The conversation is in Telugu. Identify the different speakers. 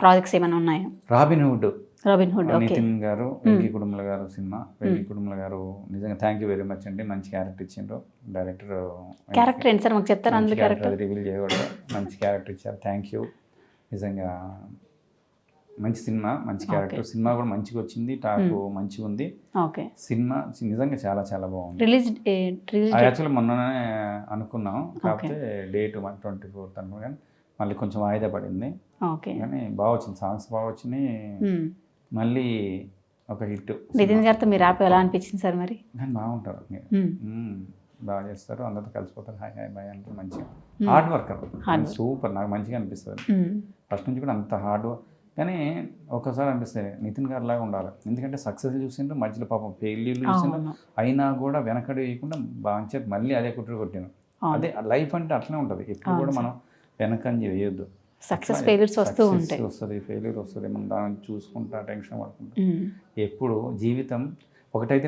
Speaker 1: ప్రాజెక్ట్స్ ఏమైనా ఉన్నాయా?
Speaker 2: Robin Hood.
Speaker 1: Robin Hood
Speaker 2: Nithiin garu Venky కుటుంబల గారు సినిమా. వెంకీ కుటుంబల గారు నిజంగా థ్యాంక్ యూ వెరీ మచ్ అండి. మంచి క్యారెక్టర్ ఇచ్చిండ్రు. డైరెక్టర్
Speaker 1: క్యారెక్టర్ ఏంటి సార్? మాకు చెప్తారా అందులో క్యారెక్టర్
Speaker 2: అది రివీల్ చేయకూడదు. మంచి క్యారెక్టర్ ఇచ్చారు. థ్యాంక్ యూ నిజంగా మంచి సినిమా మంచి క్యారెక్టర్ సినిమా కూడా మంచిగా వచ్చింది. టాక్ మంచిగా ఉంది.
Speaker 1: ఓకే.
Speaker 2: సినిమా నిజంగా చాలా చాలా బాగుంది.
Speaker 1: రిలీజ్
Speaker 2: యాక్చువల్లీ మొన్ననే అనుకున్నాం. కాకపోతే డేట్ వన్ ట్వంటీ ఫోర్త్ అనుకున్నాం కానీ మళ్ళీ కొంచెం వాయిదా పడింది.
Speaker 1: ఓకే.
Speaker 2: కానీ బాగా వచ్చింది. సాంగ్స్ బాగా వచ్చినాయి. మళ్ళీ ఒక హిట్
Speaker 1: నితిన్ గారితో మీ ర్యాప్ ఎలా అనిపించింది సార్ మరి?
Speaker 2: కానీ బాగుంటారు. బాగా చేస్తారు. అందరితో కలిసిపోతారు. హాయ్ హాయ్ బాయ్ అంటే మంచిగా. Hard worker super. నాకు మంచిగా అనిపిస్తుంది. ఫస్ట్ నుంచి కూడా అంత హార్డ్ వర్క్ కానీ ఒక్కసారి అనిపిస్తుంది నితిన్ గారు లాగా ఉండాలి. ఎందుకంటే సక్సెస్ చూసిండ్రు మధ్యలో పాపం ఫెయిల్యూర్లు చూసిండ్రు. అయినా కూడా వెనకడు వేయకుండా బాగా మళ్ళీ అదే కుట్ర కొట్టాను. అదే లైఫ్ అంటే అట్లనే ఉంటుంది. ఎప్పుడు కూడా మనం వెనకంజి వేయొద్దు
Speaker 1: సక్సెస్ ఫెయిల్యూర్స్ వస్తూ ఉంటాయి.
Speaker 2: వస్తుంది ఫెయిల్యూర్ వస్తుంది మనం దాన్ని చూసుకుంటా టెన్షన్ పడుకుంటా. ఎప్పుడు జీవితం ఒకటైతే